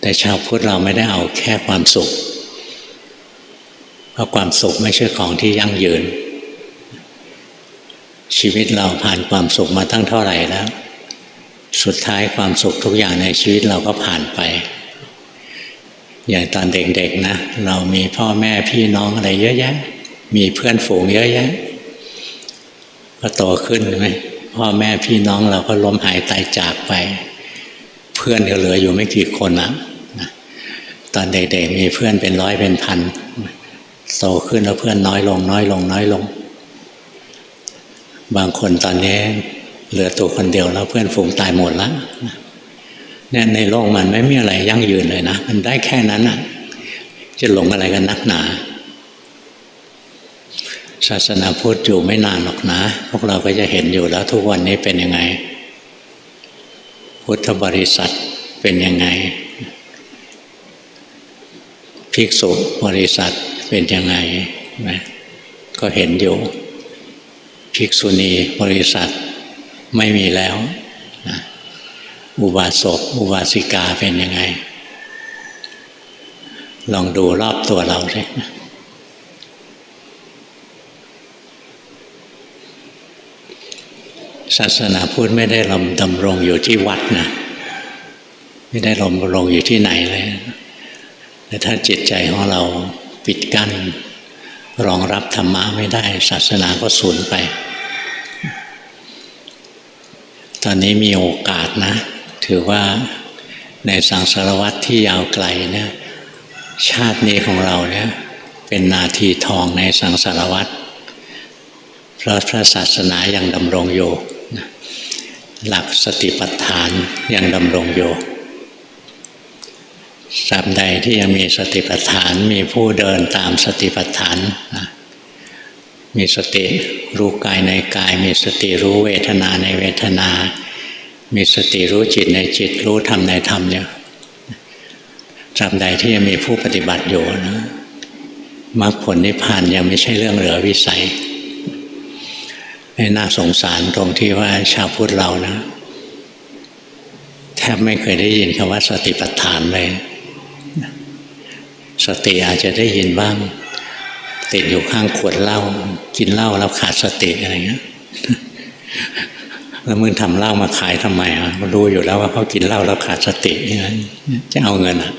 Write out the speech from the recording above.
แต่ชาวพุทธเราไม่ได้เอาแค่ความสุข เพราะความสุขไม่ใช่ของที่ยั่งยืน ชีวิตเราผ่านความสุขมาตั้งเท่าไหร่แล้ว สุดท้ายความสุขทุกอย่างในชีวิตเราก็ผ่านไป อย่างตอนเด็กๆนะ เรามีพ่อแม่พี่น้องอะไรเยอะแยะ มีเพื่อนฝูงเยอะแยะพอโตขึ้นไหมพ่อแม่พี่น้องเราก็ล้มหายตายจากไป เพื่อนก็เหลืออยู่ไม่กี่คนละ ตอนเด็กๆมีเพื่อนเป็นร้อยเป็นพันโตขึ้นแล้วเพื่อนน้อยลง น้อยลง น้อยลง บางคนตอนนี้เหลือตัวคนเดียวแล้วเพื่อนฝูงตายหมดแล้วเนี่ยในโลกมันไม่มีอะไรยั่งยืนเลยนะ มันได้แค่นั้นอะ จะหลงอะไรกันนักหนา ศาสนาพุทธอยู่ไม่นานหรอกนะ พวกเราก็จะเห็นอยู่แล้วทุกวันนี้เป็นยังไง พุทธบริษัทเป็นยังไง ภิกษุบริษัทเป็นยังไงนะก็เห็นอยู่ ภิกษุณีบริษัทไม่มีแล้วนะอุบาสกอุบาสิกาเป็นยังไง ลองดูรอบตัวเราสิศาสนาพุทธไม่ได้ลำดำรงอยู่ที่วัดนะ ไม่ได้ลำรงอยู่ที่ไหนเลย แต่ถ้าจิตใจของเราปิดกั้น รองรับธรรมะไม่ได้ ศาสนาก็สูญไป ตอนนี้มีโอกาสนะ ถือว่าในสังสารวัตรที่ยาวไกลเนี่ยชาตินี้ของเราเนี่ยเป็นนาทีทองในสังสารวัตรเพราะพระศาสนายังดำรงอยู่หลักสติปัฏฐานยังดำรงอยู่ ตราบใดที่ยังมีสติปัฏฐาน มีผู้เดินตามสติปัฏฐานนะมีสติรู้กายในกาย มีสติรู้เวทนาในเวทนา มีสติรู้จิตในจิตรู้ธรรมในธรรมเนี่ยตราบใดที่ยังมีผู้ปฏิบัติอยู่นะมรรคผลนิพพานยังไม่ใช่เรื่องเหลือวิสัยน่าสงสารตรงที่ว่าชาวพุทธเรานะ แทบไม่เคยได้ยินคำว่าสติปัฏฐานเลย สติอาจจะได้ยินบ้างติดอยู่ข้างขวดเหล้ากินเหล้าแล้วขาดสติอะไรเงี้ยแล้วมึงทำเหล้ามาขายทำไมอะรู้อยู่แล้วว่าเขากินเหล้าแล้วขาดสตินี่จะเอาเงินอะ